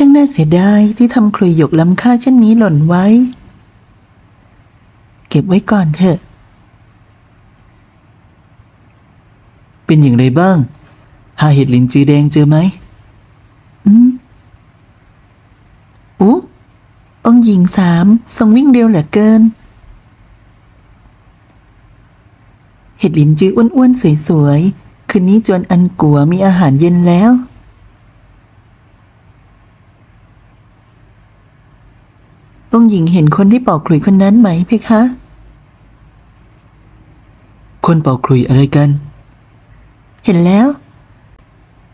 ช่างน่าเสียดายที่ทำครุยหยกล้ำค่าเช่นนี้หล่นไว้ เก็บไว้ก่อนเถอะ เป็นอย่างไรบ้าง หาเห็ดลินจือแดงเจอไหมอืมอู้องหญิงสามทรงวิ่งเร็วเหลือเกิน เห็ดลินจืออ้วนๆสวยๆ คืนนี้จวนอันกัวมีอาหารเย็นแล้ว องค์หญิงเห็นคนที่ปอกขลุยคนนั้นไหมเพคะ คนเป่าคลุยอะไรกัน เห็นแล้ว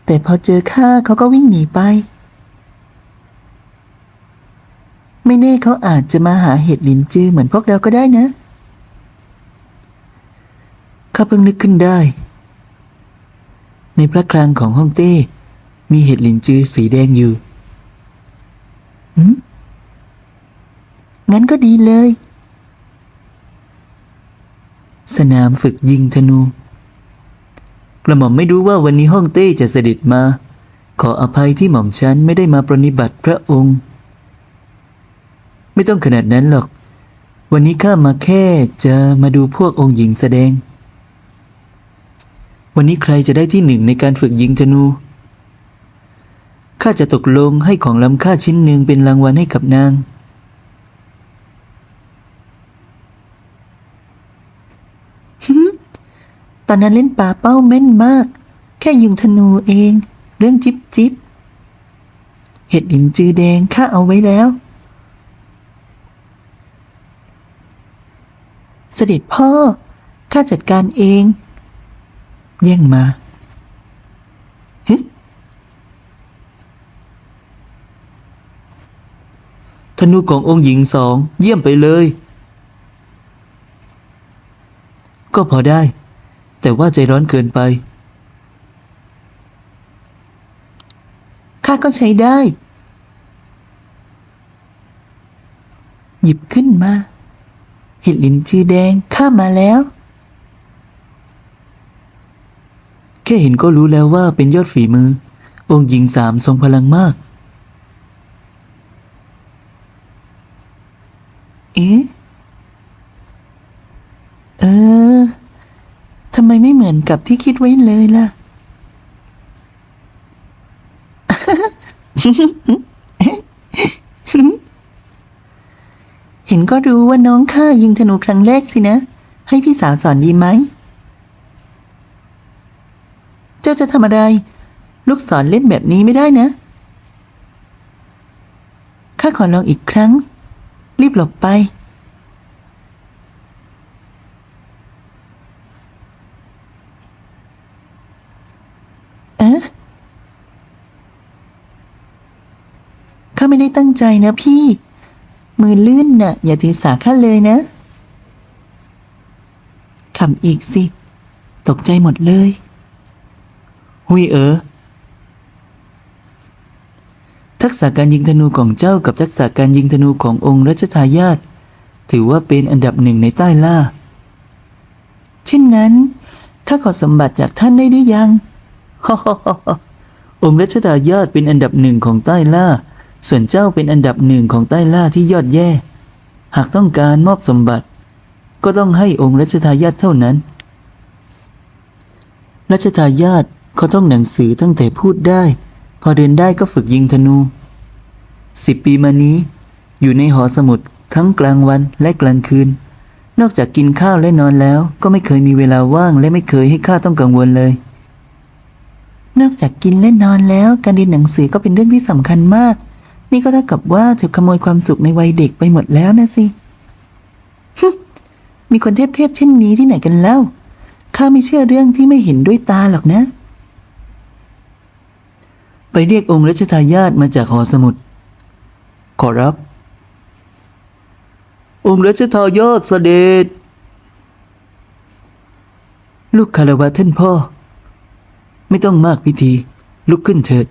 แต่พอเจอข้าเขาก็วิ่งหนีไป ไม่แน่เขาอาจจะมาหาเห็ดลินจือเหมือนพวกเราก็ได้นะข้าเพิ่งนึกขึ้นได้ ในพระคลังของฮ่องเต้ มีเห็ดลินจือสีแดงอยู่หืม งั้นก็ดีเลย สนามฝึกยิงธนู กระหม่อมไม่รู้ว่าวันนี้ฮ่องเต้จะเสด็จมา ขออภัยที่หม่อมฉันไม่ได้มาปรนิบัติพระองค์ ไม่ต้องขนาดนั้นหรอก วันนี้ข้ามาแค่จะมาดูพวกองค์หญิงแสดง วันนี้ใครจะได้ที่หนึ่งในการฝึกยิงธนูข้าจะตกลงให้ของล้ำค่าชิ้นหนึ่งเป็นรางวัลให้กับนาง ตอนนั้นเล่นป่าเป้าแม่นมาก แค่ยิงธนูเอง เรื่องจิบจิบเห็ดลินจือแดงข้าเอาไว้แล้ว เสด็จพ่อข้าจัดการเอง แย่งมาฮึธนูขององค์หญิงสอง เยี่ยมไปเลย ก็พอได้ แต่ว่าใจร้อนเกินไป ข้าก็ใช้ได้ หยิบขึ้นมา เห็ดลินจือแดงข้ามาแล้ว แค่เห็นก็รู้แล้วว่าเป็นยอดฝีมือ องค์หญิงสามทรงพลังมาก เอ๊ะเออ ทำไมไม่เหมือนกับที่คิดไว้เลยล่ะ เห็นก็รู้ว่าน้องข้ายิงธนูครั้งแรกสินะ ให้พี่สาวสอนดีไหม เจ้าจะทำอะไร ลูกศรเล่นแบบนี้ไม่ได้นะ ข้าขอลองอีกครั้ง รีบหลบไป เอ๊ะ ข้าไม่ได้ตั้งใจนะพี่ มือลื่นน่ะ อย่าถือสาข้าเลยนะขำอีกสิ ตกใจหมดเลย หุยเออ ทักษะการยิงธนูของเจ้ากับทักษะการยิงธนูขององค์รัชทายาทถือว่าเป็นอันดับหนึ่งในใต้ล่า เช่นนั้นข้าขอสมบัติจากท่านได้หรือยังองค์รัชทายาทเป็นอันดับหนึ่งของใต้ล่า ส่วนเจ้าเป็นอันดับหนึ่งของใต้ล่าที่ยอดแย่ หากต้องการมอบสมบัติ ก็ต้องให้องค์รัชทายาทเท่านั้น รัชทายาทเขาต้องหนังสือตั้งแต่พูดได้ พอเดินได้ก็ฝึกยิงธนูสิบปีมานี้ อยู่ในหอสมุดทั้งกลางวันและกลางคืน นอกจากกินข้าวและนอนแล้ว ก็ไม่เคยมีเวลาว่างและไม่เคยให้ข้าต้องกังวลเลย นอกจากกินและนอนแล้ว การเรียนหนังสือก็เป็นเรื่องที่สำคัญมาก นี่ก็เท่ากับว่าถูกขโมยความสุขในวัยเด็กไปหมดแล้วนะสิ มีคนเทพๆเช่นนี้ที่ไหนกันเล่าข้าไม่เชื่อเรื่องที่ไม่เห็นด้วยตาหรอกนะ ไปเรียกองค์รัชทายาทมาจากหอสมุด ขอรับ องค์รัชทายาทเสด็จ ลูกคารวะท่านพ่อ ไม่ต้องมากพิธี ลุกขึ้นเถิด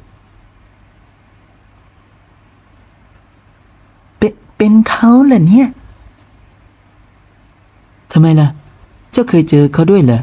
เป็น เป็นเขาเหรอเนี่ยทำไมล่ะ เจ้าเคยเจอเขาด้วยเหรอ